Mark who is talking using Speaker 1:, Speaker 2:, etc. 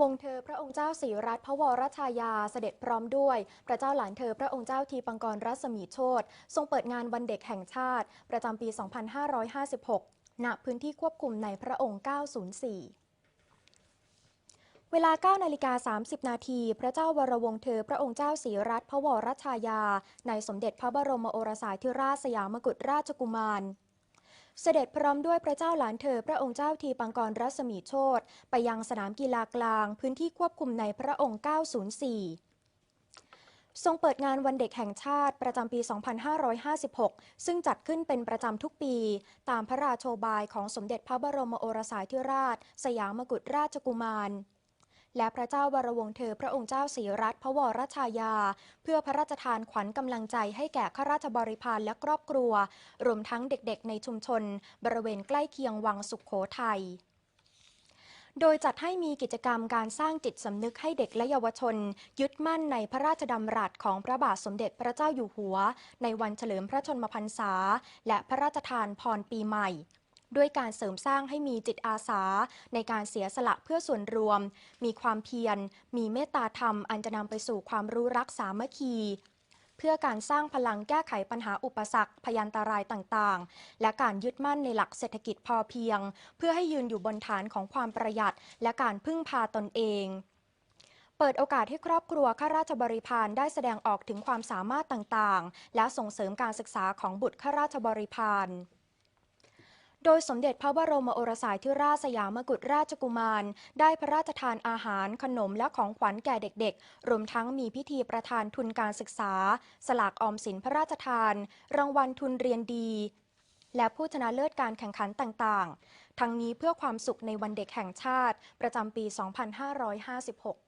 Speaker 1: วงเธอพระองค์เจ้าศรีรัตน์พระวรชายาเสด็จพร้อมด้วย พระเจ้าหลานเธอพระองค์เจ้าทีปังกรรัศมีโชตทรงเปิดงานวันเด็กแห่งชาติ ประจำปี 2556 ณ พื้นที่ควบคุมในพระองค์ 904เวลา9นาฬิกา30 นาที พระเจ้าวรวงเธอ พระองค์เจ้าศรีรัตน์พระวรชายา ในสมเด็จพระบรมโอรสาธิราชสยามกุฎราชกุมาร เสด็จพร้อมด้วยพระเจ้าหลานเธอพระองค์เจ้าทีปังกรรัศมีโชตไปยังสนามกีฬากลาง พื้นที่ควบคุมในพระองค์ 904ทรงเปิดงานวันเด็กแห่งชาติประจำปี 2556 ซึ่งจัดขึ้นเป็นประจำทุกปี ตามพระราโชบายของสมเด็จพระบรมโอรสาธิราช สยามกุฎราชกุมาร และพระเจ้าวรวงเธอพระองค์เจ้าศรีรัตน์พระวรชายา เพื่อพระราชทานขวัญกำลังใจให้แก่ข้าราชบริพารและครอบครัว รวมทั้งเด็กๆในชุมชน บริเวณใกล้เคียงวังสุขโขทัยโดยจัดให้มีกิจกรรมการสร้างจิตสำนึกให้เด็กและเยาวชน ยึดมั่นในพระราชดำรัสของพระบาทสมเด็จพระเจ้าอยู่หัว ในวันเฉลิมพระชนมพรรษา และพระราชทานพรปีใหม่ ด้วยการเสริมสร้างให้มีจิตอาสา ในการเสียสละเพื่อส่วนรวม มีความเพียร มีเมตตาธรรม อันจะนำไปสู่ความรู้รักสามัคคีเพื่อการสร้างพลังแก้ไขปัญหาอุปสรรค พยันตรายต่างๆ และการยึดมั่นในหลักเศรษฐกิจพอเพียง เพื่อให้ยืนอยู่บนฐานของความประหยัด และการพึ่งพาตนเองเปิดโอกาสให้ครอบครัวข้าราชบริพารได้แสดงออกถึงความสามารถต่างๆ และส่งเสริมการศึกษาของบุตรข้าราชบริพาร โดยสมเด็จพระบรมโอรสาธิราชสยามกุฎราชกุมาร ได้พระราชทานอาหารขนมและของขวัญแก่เด็กๆ รวมทั้งมีพิธีประทานทุนการศึกษา สลากออมสินพระราชทาน รางวัลทุนเรียนดี และผู้ชนะเลิศการแข่งขันต่างๆ ทั้งนี้เพื่อความสุขในวันเด็กแห่งชาติประจำปี 2556